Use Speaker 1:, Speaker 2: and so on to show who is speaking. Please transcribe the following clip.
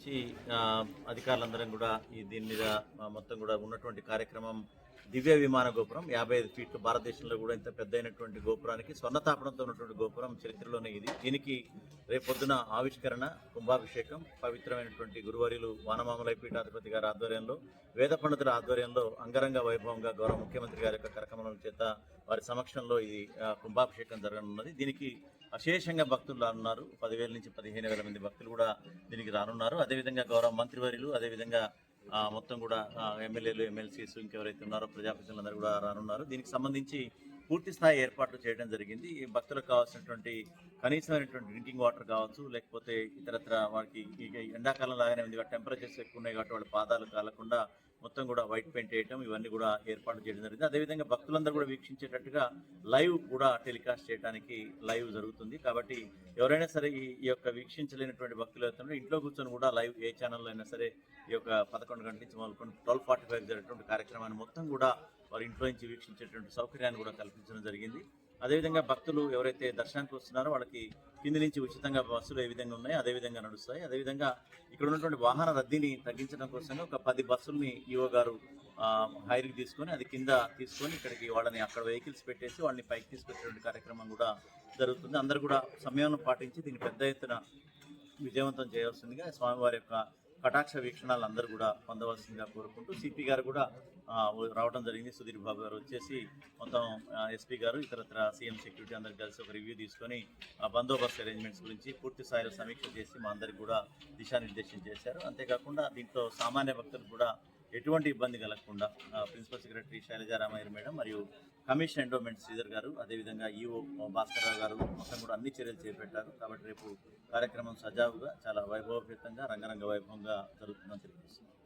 Speaker 1: నుంచి అధికారులందరం కూడా ఈ దీని మీద మొత్తం కూడా ఉన్నటువంటి కార్యక్రమం దివ్య విమాన గోపురం. యాభై ఐదు ఫీట్లు భారతదేశంలో కూడా ఇంత పెద్ద అయినటువంటి గోపురానికి స్వర్ణ తాపడంతో ఉన్నటువంటి గోపురం చరిత్రలోనే ఇది. దీనికి రేపొద్దున ఆవిష్కరణ కుంభాభిషేకం పవిత్రమైనటువంటి గురువర్యులు వానమామలై పీఠాధిపతి గారి ఆధ్వర్యంలో వేద పండితుల ఆధ్వర్యంలో అంగరంగ వైభవంగా గౌరవ ముఖ్యమంత్రి గారి యొక్క కార్యక్రమం చేత వారి సమక్షంలో ఇది కుంభాభిషేకం జరగనున్నది. దీనికి అశేషంగా భక్తులు రానున్నారు. పదివేల నుంచి పదిహేను వేల మంది భక్తులు కూడా దీనికి రానున్నారు. అదేవిధంగా గౌరవ మంత్రివర్యులు అదేవిధంగా మొత్తం కూడా ఎమ్మెల్యేలు ఎమ్మెల్సీస్ ఇంకెవరైతే ఉన్నారో ప్రజాప్రతినిధులందరూ కూడా రానున్నారు. దీనికి సంబంధించి పూర్తి స్థాయి ఏర్పాట్లు చేయడం జరిగింది. ఈ భక్తులకు కావాల్సినటువంటి కనీసమైనటువంటి డ్రింకింగ్ వాటర్ కావచ్చు లేకపోతే ఇతరత్ర వారికి ఎండాకాలం లాగానే ఉంది టెంపరేచర్స్ ఎక్కువ ఉన్నాయి కాబట్టి వాళ్ళ పాదాలు కాలకుండా మొత్తం కూడా వైట్ పెయింట్ వేయటం ఇవన్నీ కూడా ఏర్పాటు చేయడం జరిగింది. అదేవిధంగా భక్తులందరూ కూడా వీక్షించేటట్టుగా లైవ్ కూడా టెలికాస్ట్ చేయడానికి లైవ్ జరుగుతుంది. కాబట్టి ఎవరైనా సరే ఈ యొక్క వీక్షించలేనటువంటి భక్తులు అవుతున్నారు ఇంట్లో కూర్చొని కూడా లైవ్ ఏ ఛానల్లో అయినా సరే ఈ యొక్క పదకొండు గంటల నుంచి మొదలుకొని ట్వెల్వ్ ఫార్టీ ఫైవ్ జరిగినటువంటి కార్యక్రమాన్ని మొత్తం కూడా వారి ఇంట్లో నుంచి వీక్షించేటువంటి సౌకర్యాన్ని కూడా కల్పించడం జరిగింది. అదేవిధంగా భక్తులు ఎవరైతే దర్శనానికి వస్తున్నారో వాళ్ళకి కింది నుంచి ఉచితంగా బస్సులు ఏ విధంగా ఉన్నాయో అదే విధంగా నడుస్తాయి. అదేవిధంగా ఇక్కడ ఉన్నటువంటి వాహన రద్దీని తగ్గించడం కోసంగా ఒక పది బస్సుల్ని ఈవో గారు హైర్కి తీసుకొని అది కింద తీసుకొని ఇక్కడికి వాళ్ళని అక్కడ వెహికల్స్ పెట్టేసి వాళ్ళని పైకి తీసుకొచ్చేటువంటి కార్యక్రమం కూడా జరుగుతుంది. అందరూ కూడా సమయాన్ని పాటించి దీన్ని పెద్ద ఎత్తున విజయవంతం చేయాల్సిందిగా స్వామివారి యొక్క కటాక్ష వీక్షణాలు అందరూ కూడా పొందవలసిందిగా కోరుకుంటూ సిపి గారు కూడా రావడం జరిగింది. సుధీర్ బాబు గారు వచ్చేసి మొత్తం ఎస్పీ గారు ఇతరత్ర సీఎం సెక్యూరిటీ అందరు కలిసి ఒక రివ్యూ తీసుకొని ఆ బందోబస్తు అరేంజ్మెంట్స్ గురించి పూర్తి స్థాయిలో సమీక్ష చేసి మా అందరికి కూడా దిశానిర్దేశం చేశారు. అంతేకాకుండా దీంట్లో సామాన్య భక్తులు కూడా ఎటువంటి ఇబ్బంది కలగకుండా principal secretary Shailaja Ramaiah madam మరియు కమిషన్ ఎండోమెంట్ శ్రీధర్ గారు అదేవిధంగా ఈఓ భాస్కర్ రావు గారు మొత్తం కూడా అన్ని చర్యలు చేపట్టారు. కాబట్టి రేపు కార్యక్రమం సజావుగా చాలా వైభవపేతంగా రంగరంగ వైభవంగా జరుగుతుందని తెలియజేస్తున్నాం.